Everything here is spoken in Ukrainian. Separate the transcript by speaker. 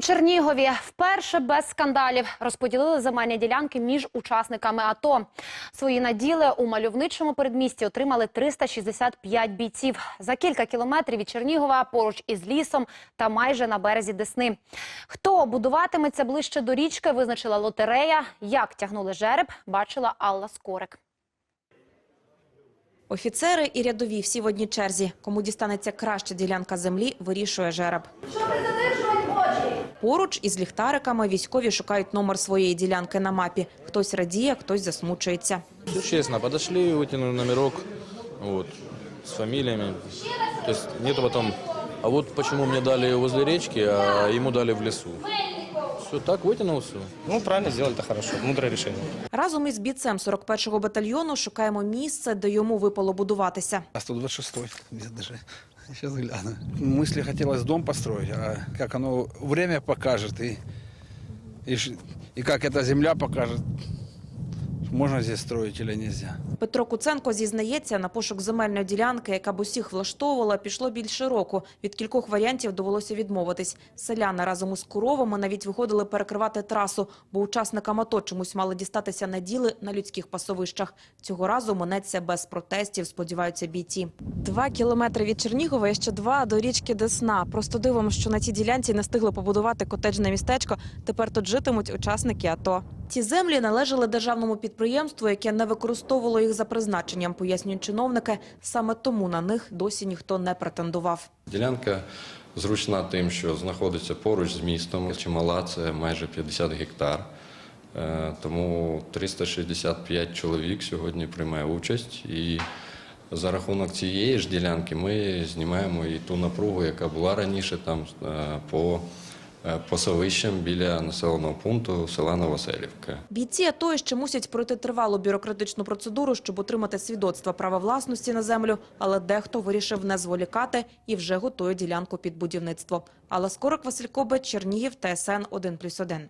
Speaker 1: У Чернігові вперше без скандалів розподілили земельні ділянки між учасниками АТО. Свої наділи у мальовничому передмісті отримали 365 бійців. За кілька кілометрів від Чернігова, поруч із лісом та майже на березі Десни. Хто будуватиметься ближче до річки, визначила лотерея. Як тягнули жереб, бачила Алла Скорик.
Speaker 2: Офіцери і рядові всі в одній черзі. Кому дістанеться краща ділянка землі, вирішує жереб. Поруч із ліхтариками військові шукають номер своєї ділянки на мапі. Хтось радіє, хтось засмучується.
Speaker 3: Все честно, подошли, вытянули номерок, вот, с фамилиями. То есть нету потом, а вот почему мне дали возле речки, а ему дали в лесу. Все так, вытянул все.
Speaker 4: Ну, правильно сделали, это хорошо. Мудрое решение.
Speaker 2: Разом із бійцем 41-го батальйону шукаємо місце, де йому випало будуватися.
Speaker 5: А 126 где даже. Сейчас гляну. Мысли хотелось дом построить, а как оно время покажет и, и, и как эта земля покажет, можно здесь строить или нельзя.
Speaker 2: Петро Куценко зізнається, на пошук земельної ділянки, яка б усіх влаштовувала, пішло більше року. Від кількох варіантів довелося відмовитись. Селяни разом із коровами навіть виходили перекривати трасу, бо учасникам АТО чомусь мали дістатися наділи на людських пасовищах. Цього разу минеться без протестів, сподіваються бійці. Два кілометри від Чернігова і ще два до річки Десна. Просто дивом, що на цій ділянці не встигли побудувати котеджне містечко. Тепер тут житимуть учасники АТО. Ці землі належали державному підприємству, яке не використовувало їх за призначенням, пояснюють чиновники. Саме тому на них досі ніхто не претендував.
Speaker 6: Ділянка зручна тим, що знаходиться поруч з містом. Чимала це майже 50 гектар. Е, Тому 365 чоловік сьогодні приймає участь. І за рахунок цієї ж ділянки ми знімаємо і ту напругу, яка була раніше там е, по е, пасовищам біля населеного пункту села Новоселівка.
Speaker 2: Бійці АТО ще мусять пройти тривалу бюрократичну процедуру, щоб отримати свідоцтво права власності на землю, але дехто вирішив не зволікати і вже готує ділянку під будівництво. Алла Скорик, Василь Кобець, Чернігів, ТСН 1+,1.